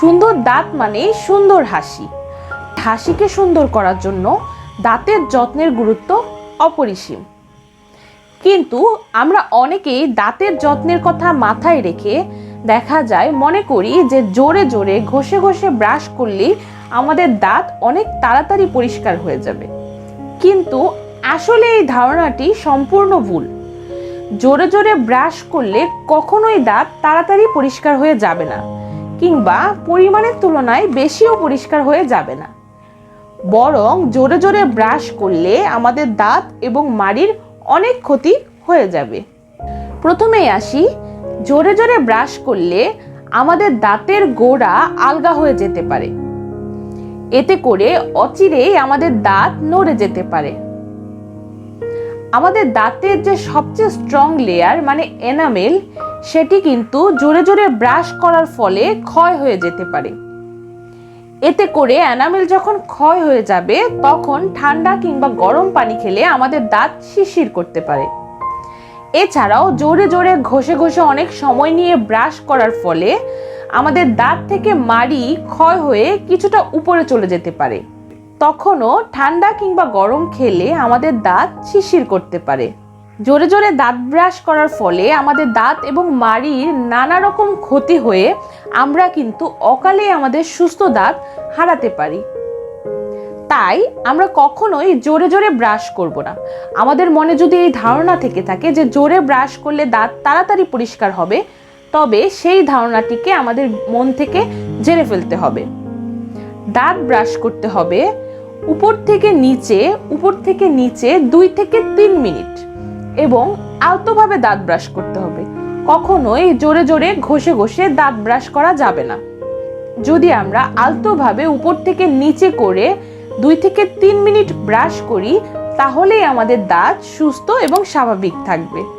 সুন্দর দাঁত মানে সুন্দর হাসি। হাসিকে সুন্দর করার জন্য দাঁতের যত্নের গুরুত্ব অপরিসীম। কিন্তু আমরা অনেকেই দাঁতের যত্নের কথা মাথায় রেখে দেখা যায়, মনে করি যে জোরে জোরে, ঘষে ঘষে ব্রাশ করলেই আমাদের দাঁত অনেক তাড়াতাড়ি পরিষ্কার হয়ে যাবে। কিন্তু আসলে এই ধারণাটি সম্পূর্ণ ভুল। জোরে জোরে ব্রাশ করলে কখনোই দাঁত তাড়াতাড়ি পরিষ্কার হয়ে যাবে না। কিংবা পরিমাণের তুলনায় বেশিও পরিষ্কার হয়ে যাবে না। বরং জোরে জোরে ব্রাশ করলে আমাদের দাঁত এবং মাড়ির অনেক ক্ষতি হয়ে যাবে। প্রথমেই আসি, জোরে জোরে ব্রাশ করলে আমাদের দাঁতের গোড়া আলগা হয়ে যেতে পারে। এতে করে অচিরেই আমাদের দাঁত নড়ে যেতে পারে। আমাদের দাঁতের যে সবচেয়ে স্ট্রং লেয়ার মানে এনামেল সেটি কিন্তু জোরে জোরে ব্রাশ করার ফলে ক্ষয় হয়ে যেতে পারে। এতে করে অ্যানামেল যখন ক্ষয় হয়ে যাবে, তখন ঠান্ডা কিংবা গরম পানি খেলে আমাদের দাঁত শিরশির করতে পারে। এছাড়াও জোরে জোরে ঘষে ঘষে অনেক সময় নিয়ে ব্রাশ করার ফলে আমাদের দাঁত থেকে মাড়ি ক্ষয় হয়ে কিছুটা উপরে চলে যেতে পারে। তখনও ঠান্ডা কিংবা গরম খেলে আমাদের দাঁত শিরশির করতে পারে। জোরে জোরে দাঁত ব্রাশ করার ফলে আমাদের দাঁত এবং মাড়ির নানা রকম ক্ষতি হয়ে আমরা কিন্তু অকালে আমাদের সুস্থ দাঁত হারাতে পারি। তাই আমরা কখনোই জোরে জোরে ব্রাশ করব না। আমাদের মনে যদি এই ধারণা থেকে থাকে যে জোরে ব্রাশ করলে দাঁত তাড়াতাড়ি পরিষ্কার হবে, তবে সেই ধারণাটিকে আমাদের মন থেকে ঝেড়ে ফেলতে হবে। দাঁত ব্রাশ করতে হবে উপর থেকে নিচে, উপর থেকে নিচে দুই থেকে তিন মিনিট এবং আলতোভাবে দাঁত ব্রাশ করতে হবে। কখনোই জোরে জোরে ঘষে ঘষে দাঁত ব্রাশ করা যাবে না। যদি আমরা আলতোভাবে উপর থেকে নিচে করে দুই থেকে তিন মিনিট ব্রাশ করি, তাহলেই আমাদের দাঁত সুস্থ এবং স্বাভাবিক থাকবে।